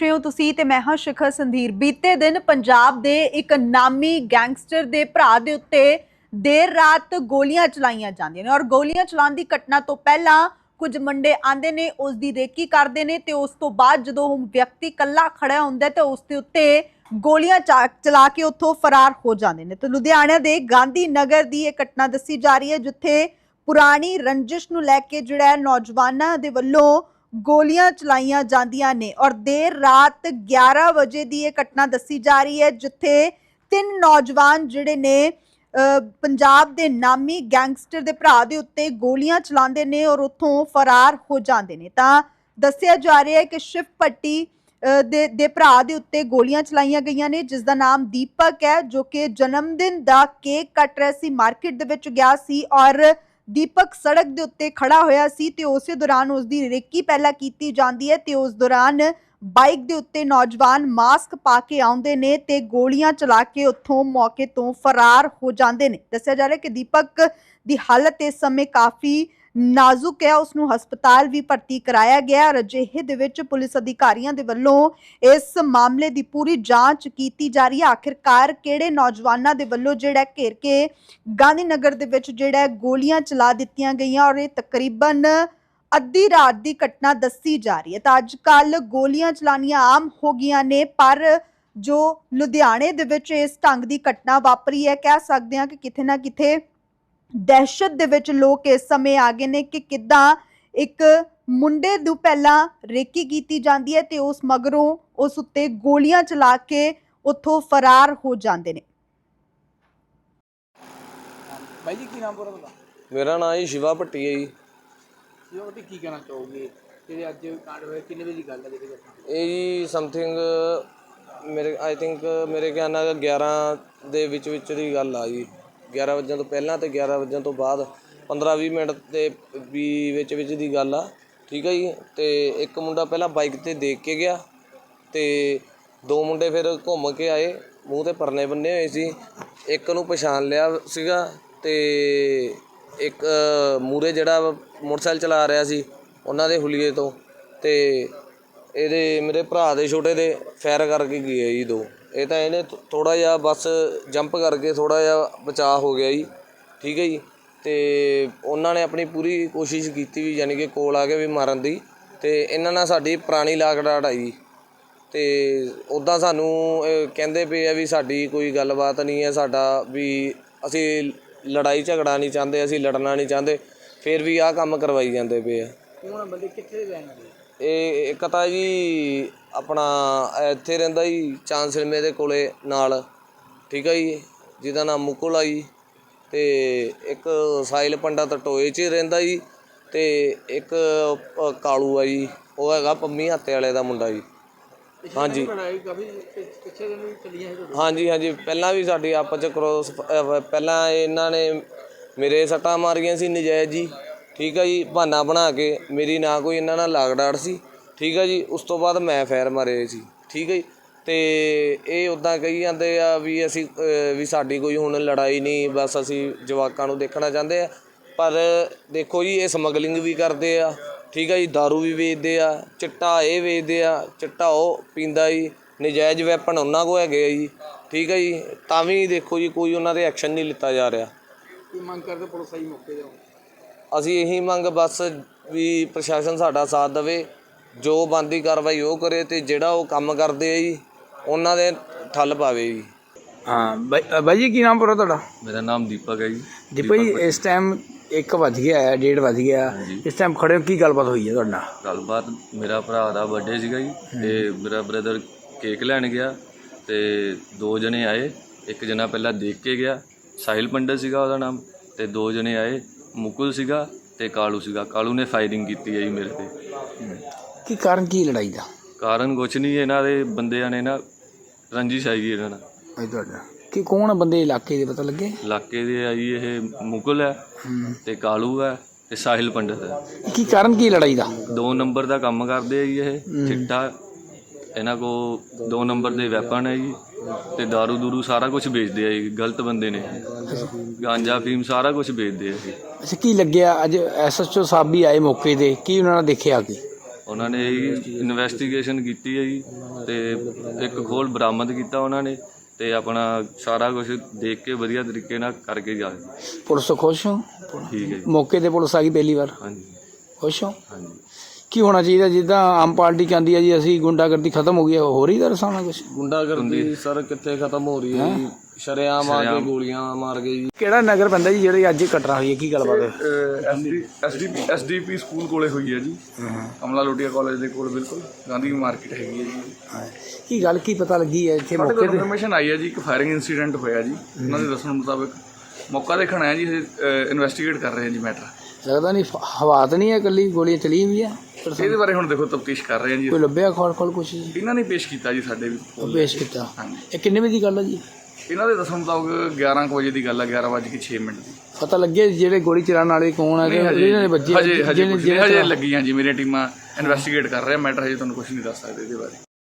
ਰਹੇ ਹੋ ਤੁਸੀਂ ਤੇ ਮੈਂ ਹਾਂ ਸ਼ਿਖਰ ਸੰਧੀਰ। ਬੀਤੇ ਦਿਨ ਪੰਜਾਬ ਦੇ ਇੱਕ ਨਾਮੀ ਗੈਂਗਸਟਰ ਦੇ ਭਰਾ ਦੇ ਉੱਤੇ ਦੇਰ ਰਾਤ ਗੋਲੀਆਂ ਚਲਾਈਆਂ ਜਾਂਦੀਆਂ ਨੇ ਔਰ ਗੋਲੀਆਂ ਚਲਾਉਣ ਦੀ ਘਟਨਾ ਤੋਂ ਪਹਿਲਾਂ ਕੁਝ ਮੁੰਡੇ ਆਂਦੇ ਨੇ ਉਸ ਦੀ ਰੇਕੀ ਕਰਦੇ ਨੇ ਤੇ ਉਸ ਤੋਂ ਬਾਅਦ ਜਦੋਂ ਉਹ ਵਿਅਕਤੀ ਕੱਲਾ ਖੜਾ ਹੁੰਦਾ ਹੈ ਤੇ ਉਸ ਦੇ ਉੱਤੇ ਗੋਲੀਆਂ ਚਾ- ਚਲਾ ਕੇ ਉੱਥੋਂ ਫਰਾਰ ਹੋ ਜਾਂਦੇ ਨੇ। ਤੇ ਲੁਧਿਆਣਾ ਦੇ ਗਾਂਧੀ ਨਗਰ ਦੀ ਇਹ ਘਟਨਾ ਦੱਸੀ ਜਾ ਰਹੀ ਹੈ, ਜਿੱਥੇ ਪੁਰਾਣੀ ਰੰਜਿਸ਼ ਨੂੰ ਲੈ ਕੇ ਜਿਹੜਾ ਨੌਜਵਾਨਾਂ ਦੇ ਵੱਲੋਂ ਗੋਲੀਆਂ ਚਲਾਈਆਂ ਜਾਂਦੀਆਂ ਨੇ ਔਰ ਦੇਰ ਰਾਤ 11 ਵਜੇ ਦੀ ਇਹ ਘਟਨਾ ਦੱਸੀ ਜਾ ਰਹੀ ਹੈ, ਜਿੱਥੇ ਤਿੰਨ ਨੌਜਵਾਨ ਜਿਹੜੇ ਨੇ ਪੰਜਾਬ ਦੇ ਨਾਮੀ ਗੈਂਗਸਟਰ ਦੇ ਭਰਾ ਦੇ ਉੱਤੇ ਗੋਲੀਆਂ ਚਲਾਉਂਦੇ ਨੇ ਔਰ ਉੱਥੋਂ ਫਰਾਰ ਹੋ ਜਾਂਦੇ ਨੇ। ਤਾਂ ਦੱਸਿਆ ਜਾ ਰਿਹਾ ਹੈ ਕਿ ਸ਼ਿਵ ਪੱਟੀ ਦੇ ਦੇ ਭਰਾ ਦੇ ਉੱਤੇ ਗੋਲੀਆਂ ਚਲਾਈਆਂ ਗਈਆਂ ਨੇ, ਜਿਸ ਦਾ ਨਾਮ ਦੀਪਕ ਹੈ, ਜੋ ਕਿ ਜਨਮ ਦਿਨ ਦਾ ਕੇਕ ਕੱਟ ਰਿਹਾ ਸੀ, ਮਾਰਕੀਟ ਦੇ ਵਿੱਚ ਗਿਆ ਸੀ ਔਰ ਦੀਪਕ ਸੜਕ ਦੇ ਉੱਤੇ ਖੜਾ ਹੋਇਆ ਸੀ ਤੇ ਉਸੇ ਦੌਰਾਨ ਉਸ ਦੀ ਰੇਕੀ ਪਹਿਲਾਂ ਕੀਤੀ ਜਾਂਦੀ ਹੈ ਤੇ ਉਸ ਦੌਰਾਨ ਬਾਈਕ ਦੇ ਉੱਤੇ ਨੌਜਵਾਨ ਮਾਸਕ ਪਾ ਕੇ ਆਉਂਦੇ ਨੇ ਤੇ ਗੋਲੀਆਂ ਚਲਾ ਕੇ ਉੱਥੋਂ ਮੌਕੇ ਤੋਂ ਫਰਾਰ ਹੋ ਜਾਂਦੇ ਨੇ। ਦੱਸਿਆ ਜਾ ਰਿਹਾ ਕਿ ਦੀਪਕ ਦੀ ਹਾਲਤ ਇਸ ਸਮੇਂ ਕਾਫੀ ਨਾਜ਼ੁਕ ਹੈ। ਉਸ ਨੂੰ ਹਸਪਤਾਲ ਵੀ ਭਰਤੀ ਕਰਾਇਆ ਗਿਆ ਔਰ ਅਜਿਹੇ ਦੇ ਵਿੱਚ ਪੁਲਿਸ ਅਧਿਕਾਰੀਆਂ ਦੇ ਵੱਲੋਂ ਇਸ ਮਾਮਲੇ ਦੀ ਪੂਰੀ ਜਾਂਚ ਕੀਤੀ ਜਾ ਰਹੀ ਹੈ। ਆਖਿਰਕਾਰ ਕਿਹੜੇ ਨੌਜਵਾਨਾਂ ਦੇ ਵੱਲੋਂ ਜਿਹੜਾ ਘੇਰ ਕੇ ਗਾਂਧੀ ਨਗਰ ਦੇ ਵਿੱਚ ਜਿਹੜਾ ਗੋਲੀਆਂ ਚਲਾ ਦਿੱਤੀਆਂ ਗਈਆਂ ਔਰ ਇਹ ਤਕਰੀਬਨ ਅੱਧੀ ਰਾਤ ਦੀ ਘਟਨਾ ਦੱਸੀ ਜਾ ਰਹੀ ਹੈ। ਤਾਂ ਅੱਜ ਕੱਲ ਗੋਲੀਆਂ ਚਲਾਨੀਆਂ ਆਮ ਹੋ ਗਈਆਂ ਨੇ, ਪਰ ਜੋ ਲੁਧਿਆਣੇ ਦੇ ਵਿੱਚ ਇਸ ਢੰਗ ਦੀ ਘਟਨਾ ਵਾਪਰੀ ਹੈ, ਕਹਿ ਸਕਦੇ ਹਾਂ ਕਿ ਕਿਤੇ ਨਾ ਕਿਤੇ ਦਹਿਸ਼ਤ ਦੇ ਵਿੱਚ ਲੋਕ ਇਸ ਸਮੇਂ ਆ ਗਏ ਨੇ ਕਿ ਕਿੱਦਾਂ ਇੱਕ ਮੁੰਡੇ ਨੂੰ ਪਹਿਲਾਂ ਰੇਕੀ ਕੀਤੀ ਜਾਂਦੀ ਹੈ ਤੇ ਉਸ ਮਗਰੋਂ ਉਸ ਉੱਤੇ ਗੋਲੀਆਂ ਚਲਾ ਕੇ ਉੱਥੋਂ ਫਰਾਰ ਹੋ ਜਾਂਦੇ ਨੇ। ਬਾਈ ਜੀ ਕੀ ਨਾਮ ਪੂਰਾ ਤੁਹਾਡਾ? ਮੇਰਾ ਨਾਮ ਜੀ ਸ਼ਿਵਾ ਭੱਟੀ ਹੈ ਜੀ। ਜੀ ਉਹ ਕੀ ਕਹਿਣਾ ਚਾਹੋਗੇ? ਜਿਹੜੇ ਅੱਜ ਕਾਂਡ ਹੋਇਆ ਕਿੰਨੇ ਵਜੇ ਦੀ ਗੱਲ ਹੈ ਘਟਨਾ ਇਹ ਜੀ ਸਮਥਿੰਗ ਮੇਰੇ ਆਈ ਥਿੰਕ ਮੇਰੇ ਖਿਆਲ ਨਾਲ 11 ਦੇ ਵਿੱਚ ਵਿੱਚ ਦੀ ਗੱਲ ਆ ਜੀ। 11 ਵਜੇ ਤੋਂ ਪਹਿਲਾਂ ਤੇ 11 ਵਜੇ ਤੋਂ ਬਾਅਦ 15-20 ਮਿੰਟ ਦੇ ਵੀ ਵਿੱਚ ਵਿੱਚ ਦੀ ਗੱਲ ਆ, ਠੀਕ ਆ ਜੀ? ਤੇ ਇੱਕ ਮੁੰਡਾ ਪਹਿਲਾਂ ਬਾਈਕ ਤੇ ਦੇਖ ਕੇ ਗਿਆ ਤੇ ਦੋ ਮੁੰਡੇ ਫਿਰ ਘੁੰਮ ਕੇ ਆਏ, ਮੂੰਹ ਤੇ ਪਰਨੇ ਬੰਨੇ ਹੋਏ ਸੀ। ਇੱਕ ਨੂੰ ਪਛਾਣ ਲਿਆ ਸੀਗਾ ਤੇ ਇੱਕ ਮੂਰੇ ਜਿਹੜਾ ਮੋਟਰਸਾਈਕਲ ਚਲਾ ਰਿਹਾ ਸੀ ਉਹਨਾਂ ਦੇ ਹੁਲੀਏ ਤੋਂ ਤੇ ਇਹਦੇ ਮੇਰੇ ਭਰਾ ਦੇ ਛੋਟੇ ਦੇ ਫੈਰ ਕਰਕੇ ਗਏ ਜੀ ਦੋ। ਇਹ ਤਾਂ ਇਹਨੇ ਥੋੜਾ ਜਿਹਾ ਬਸ ਜੰਪ ਕਰਕੇ ਥੋੜਾ ਜਿਹਾ ਬਚਾਅ ਹੋ ਗਿਆ ਜੀ। ਠੀਕ ਹੈ ਜੀ। ਤੇ ਉਹਨਾਂ ਨੇ ਆਪਣੀ ਪੂਰੀ ਕੋਸ਼ਿਸ਼ ਕੀਤੀ ਵੀ ਯਾਨੀ ਕਿ ਕੋਲ ਆ ਕੇ ਵੀ ਮਾਰਨ ਦੀ। ਤੇ ਇਹਨਾਂ ਨਾਲ ਸਾਡੀ ਪੁਰਾਣੀ ਲਾਗਡਾਟ ਆਈ ਤੇ ਉਦਾਂ ਸਾਨੂੰ ਕਹਿੰਦੇ ਪਏ ਆ ਵੀ ਸਾਡੀ ਕੋਈ ਗੱਲਬਾਤ ਨਹੀਂ ਹੈ, ਸਾਡਾ ਵੀ ਅਸੀਂ ਲੜਾਈ ਝਗੜਾ ਨਹੀਂ ਚਾਹੁੰਦੇ, ਅਸੀਂ ਲੜਨਾ ਨਹੀਂ ਚਾਹੁੰਦੇ। ਫਿਰ ਵੀ ਆਹ ਕੰਮ ਕਰਵਾਈ ਜਾਂਦੇ ਪਏ ਆ। ਕੌਣ ਬੰਦੇ ਕਿੱਥੇ ਦੇ ਇਹ ਇੱਕ ਤਾਂ ਜੀ ਆਪਣਾ ਇੱਥੇ ਰਹਿੰਦਾ ਜੀ ਚਾਂਦ ਸਿਲਮੇ ਦੇ ਕੋਲੇ ਨਾਲ ਠੀਕ ਹੈ ਜੀ ਜਿਹਦਾ ਨਾਮ ਮੁਕੁਲ ਆ ਜੀ ਤੇ ਇੱਕ ਸਾਇਲ ਪੰਡਤ ਟੋਏ 'ਚ ਰਹਿੰਦਾ ਜੀ ਤੇ ਇੱਕ ਕਾਲੂ ਆ ਜੀ ਉਹ ਹੈਗਾ ਪੰਮੀ ਹੱਤੇ ਵਾਲੇ ਦਾ ਮੁੰਡਾ ਜੀ। ਹਾਂਜੀ। ਹਾਂਜੀ ਹਾਂਜੀ ਪਹਿਲਾਂ ਵੀ ਸਾਡੀ ਆਪਸ ਚ ਕ੍ਰੋਸ ਪਹਿਲਾਂ ਇਹਨਾਂ ਨੇ ਮੇਰੇ ਸੱਟਾਂ ਮਾਰੀਆਂ ਸੀ ਨਜਾਇਜ਼ ਜੀ। ਠੀਕ ਆ ਜੀ, ਬਹਾਨਾ ਬਣਾ ਕੇ ਮੇਰੀ ਨਾ ਕੋਈ ਇਹਨਾਂ ਨਾਲ ਲਾਗਡਾੜ ਸੀ। ਠੀਕ ਆ ਜੀ, ਉਸ ਤੋਂ ਬਾਅਦ ਮੈਂ ਫੈਰ ਮਾਰੇ ਸੀ। ਠੀਕ ਹੈ ਜੀ, ਤੇ ਇਹ ਉਦਾਂ ਕਹੀ ਜਾਂਦੇ ਆ ਵੀ ਅਸੀਂ ਵੀ ਸਾਡੀ ਕੋਈ ਹੁਣ ਲੜਾਈ ਨਹੀਂ, ਬਸ ਅਸੀਂ ਜਵਾਕਾਂ ਨੂੰ ਦੇਖਣਾ ਚਾਹੁੰਦੇ ਆ। ਪਰ ਦੇਖੋ ਜੀ, ਇਹ ਸਮਗਲਿੰਗ ਵੀ ਕਰਦੇ ਆ। ਠੀਕ ਆ ਜੀ, दारू ਵੀ ਵੇਚਦੇ ਆ, ਚਿੱਟਾ ਇਹ ਵੇਚਦੇ ਆ, ਚਿੱਟਾ ਉਹ ਪੀਂਦਾ ਜੀ, ਨਜਾਇਜ਼ ਵੈਪਨ ਉਹਨਾਂ ਕੋ ਹੈਗੇ ਆ ਜੀ। ਠੀਕ ਹੈ ਜੀ, ਤਾਂ ਵੀ ਦੇਖੋ ਜੀ, ਕੋਈ ਉਹਨਾਂ ਤੇ ਐਕਸ਼ਨ ਨਹੀਂ ਲਿੱਤਾ ਜਾ ਰਿਹਾ। ਕੀ ਮੰਗ ਕਰਦੇ ਪੁਲਿਸ ਆਈ ਮੌਕੇ ਤੇ ਅਸੀਂ ਇਹੀ ਮੰਗ ਬਸ ਵੀ ਪ੍ਰਸ਼ਾਸਨ ਸਾਡਾ ਸਾਥ ਦੇਵੇ ਜੋ ਬੰਦੀ ਕਾਰਵਾਈ ਉਹ ਕਰੇ ਤੇ ਜਿਹੜਾ ਉਹ ਕੰਮ ਕਰਦੇ ਆ ਜੀ ਉਹਨਾਂ ਦੇ ਠੱਲ ਪਾਵੇ ਜੀ। ਹਾਂ ਬਾਈ ਜੀ ਕੀ ਨਾਮ ਪੂਰਾ ਤੁਹਾਡਾ? ਮੇਰਾ ਨਾਮ ਦੀਪਕ ਹੈ ਜੀ। ਦੀਪਕ ਜੀ ਇਸ ਟਾਈਮ 1 ਵਜ ਗਿਆ ਹੈ 1:30 ਵਜ ਗਿਆ। ਇਸ ਟਾਈਮ ਖੜੇ ਹੋ ਕੀ ਗੱਲਬਾਤ ਹੋਈ ਹੈ ਤੁਹਾਡਾ ਗੱਲਬਾਤ ਮੇਰਾ ਭਰਾ ਦਾ ਬਰਥਡੇ ਸੀਗਾ ਜੀ ਤੇ ਮੇਰਾ ਬ੍ਰਦਰ ਕੇਕ ਲੈਣ ਗਿਆ ਤੇ ਦੋ ਜਣੇ ਆਏ। ਇੱਕ ਜਣਾ ਪਹਿਲਾਂ ਦੇਖ ਕੇ ਗਿਆ ਸਾਹਿਲ ਪੰਡਤ ਸੀਗਾ ਉਹਦਾ ਨਾਮ ਤੇ ਦੋ ਜਣੇ ਆਏ। ਮੁਕੁਲ ਸੀਗਾ ਤੇ ਕਾਲੂ ਸੀਗਾ। ਕਾਲੂ ਨੇ ਫਾਇਰਿੰਗ ਕੀਤੀ ਹੈ ਜੀ ਮੇਰੇ ਤੇ। ਕੀ ਕਾਰਨ ਕੀ ਲੜਾਈ ਦਾ? ਕਾਰਨ ਕੁਛ ਨਹੀਂ ਇਹਨਾਂ ਦੇ ਬੰਦਿਆਂ ਨੇ ਨਾ ਰੰਜਿਸ਼ ਆਈ ਜੀ ਇਹਨਾਂ ਨਾਲ। ਇਹ ਤੁਹਾਡਾ ਕੀ ਕੌਣ ਬੰਦੇ ਇਲਾਕੇ ਦੇ ਪਤਾ ਲੱਗੇ? ਇਲਾਕੇ ਦੇ ਆ ਜੀ ਇਹ ਮੁਕੁਲ ਹੈ ਤੇ ਕਾਲੂ ਹੈ ਤੇ ਸਾਹਿਲ ਪੰਡਤ ਹੈ। ਕੀ ਕਾਰਨ ਕੀ ਲੜਾਈ ਦਾ? ਦੋ ਨੰਬਰ ਦਾ ਕੰਮ ਕਰਦੇ ਆ ਜੀ ਇਹ ਚਿੱਟਾ ਇਹਨਾਂ ਕੋ ਦੋ ਨੰਬਰ ਦੇ ਵੈਪਨ ਹੈ ਜੀ। ਤੇ दारू ਦੂਰੂ ਸਾਰਾ ਕੁਝ ਵੇਚਦੇ ਆ ਜੀ ਗਲਤ ਬੰਦੇ ਨੇ। ਗਾਂਜਾ ਫੀਮ ਸਾਰਾ ਕੁਝ ਵੇਚਦੇ ਆ ਜੀ। ਅੱਛਾ ਕੀ ਲੱਗਿਆ? ਅੱਜ ਐਸਐਚਓ ਸਾਹਿਬ ਵੀ ਆਏ ਮੌਕੇ ਤੇ। ਕੀ ਉਹਨਾਂ ਨੇ ਦੇਖਿਆ ਕੀ? ਉਹਨਾਂ ਨੇ ਇਨਵੈਸਟੀਗੇਸ਼ਨ ਕੀਤੀ ਹੈ ਜੀ ਤੇ ਇੱਕ ਖੋਲ ਬਰਾਮਦ ਕੀਤਾ ਉਹਨਾਂ ਨੇ ਤੇ ਆਪਣਾ ਸਾਰਾ ਕੁਝ ਦੇਖ ਕੇ ਵਧੀਆ ਤਰੀਕੇ ਨਾਲ ਕਰਕੇ ਜਾ ਰਹੇ। ਪੁਲਿਸ ਤੋਂ ਖੁਸ਼ ਹੋ? ਠੀਕ ਹੈ ਜੀ। ਮੌਕੇ ਤੇ ਪੁਲਿਸ ਆ ਗਈ ਪਹਿਲੀ ਵਾਰ? ਹਾਂਜੀ। ਖੁਸ਼ ਹੋ? ਹਾਂਜੀ। ਕੀ ਹੋਣਾ ਚਾਹੀਦਾ? ਜਿੱਦਾਂ ਆਮ ਪਾਰਟੀ ਕਹਿੰਦੀ ਹੈ ਜੀ ਅਸੀਂ ਗੁੰਡਾਗਰਦੀ ਖਤਮ ਹੋ ਗਈ ਹੈ ਹੋ ਰਹੀ ਦਾ ਰਸਾਉਣਾ ਕੁਝ ਗੁੰਡਾਗਰਦੀ ਸਰ ਕਿੱਥੇ ਖਤਮ ਹੋ ਰਹੀ ਹੈ ਜੀ? ਸ਼ਰੇਆਮ ਆ ਕੇ ਗੋਲੀਆਂ ਮਾਰ ਗਏ ਜੀ। ਕਿਹੜਾ ਨਗਰ ਪੈਂਦਾ ਜੀ ਜਿਹੜੇ ਅੱਜ ਘਟਨਾ ਹੋਈ ਹੈ? ਕੀ ਗੱਲਬਾਤ ਹੈ? ਐਸਡੀਪੀ ਐਸਡੀਪੀ ਸਕੂਲ ਕੋਲੇ ਹੋਈ ਹੈ ਜੀ। ਕਮਲਾ ਲੋਟੀਆ ਕਾਲਜ ਦੇ ਕੋਲ ਬਿਲਕੁਲ। ਗਾਂਧੀ ਮਾਰਕੀਟ ਹੈਗੀ ਹੈ ਜੀ। ਕੀ ਗੱਲ ਕੀ ਪਤਾ ਲੱਗੀ ਹੈ ਇੱਥੇ ਮੌਕੇ ਤੇ? ਇਨਫੋਰਮੇਸ਼ਨ ਆਈ ਹੈ ਜੀ ਇੱਕ ਫਾਇਰਿੰਗ ਇਨਸੀਡੈਂਟ ਹੋਇਆ ਜੀ। ਉਹਨਾਂ ਦੇ ਦੱਸਣ ਮੁਤਾਬਕ ਮੌਕਾ ਦੇਖਣ ਆਇਆ ਜੀ ਇਨਵੈਸਟੀਗੇਟ ਕਰ ਰਹੇ ਹਾਂ ਜੀ ਮੈਟਰ ਲੱਗਦਾ ਨਹੀਂ ਹਵਾ ਤਾਂ ਨਹੀਂ ਹੈ ਇਕੱਲੀ ਗੋਲੀਆਂ ਚਲੀ ਵੀ ਹੈ ਇਹਦੇ ਬਾਰੇ ਹੁਣ ਦੇਖੋ ਤਫਤੀਸ਼ ਕਰ ਰਹੇ ਹਾਂ ਜੀ ਕੋਈ ਲੱਭਿਆ ਖੋਲ ਖੋਲ ਕੁਛ? ਜੀ ਇਹਨਾਂ ਨੇ ਪੇਸ਼ ਕੀਤਾ ਜੀ ਸਾਡੇ ਵੀ ਉਹ ਪੇਸ਼ ਕੀਤਾ। ਹਾਂਜੀ। ਇਹ ਕਿੰਨੇ ਵਜੇ ਦੀ ਗੱਲ ਹੈ ਜੀ? ਇਹਨਾਂ ਦੇ ਦੱਸਣ ਮੁਤਾਬਕ 11 ਕੁ ਵਜੇ ਦੀ ਗੱਲ ਹੈ 11 ਵਜੇ ਕੇ 6 ਮਿੰਟ ਦੀ। ਪਤਾ ਲੱਗਿਆ ਜਿਹੜੇ ਗੋਲੀ ਚਲਾਉਣ ਵਾਲੇ ਕੌਣ ਨਹੀਂ ਹਜੇ ਜਿਹਨਾਂ ਨੇ ਵੱਜੀ ਹਜੇ ਹਜੇ ਕੁਛ ਨਹੀਂ, ਲੱਗੀਆਂ ਜੀ ਮੇਰੀਆਂ ਟੀਮਾਂ ਇਨਵੈਸਟੀਗੇਟ ਕਰ ਰਹੇ ਮੈਟਰ ਹਜੇ ਤੁਹਾਨੂੰ ਕੁਝ ਨਹੀਂ ਦੱਸ ਸਕਦੇ ਇਹਦੇ ਬਾਰੇ।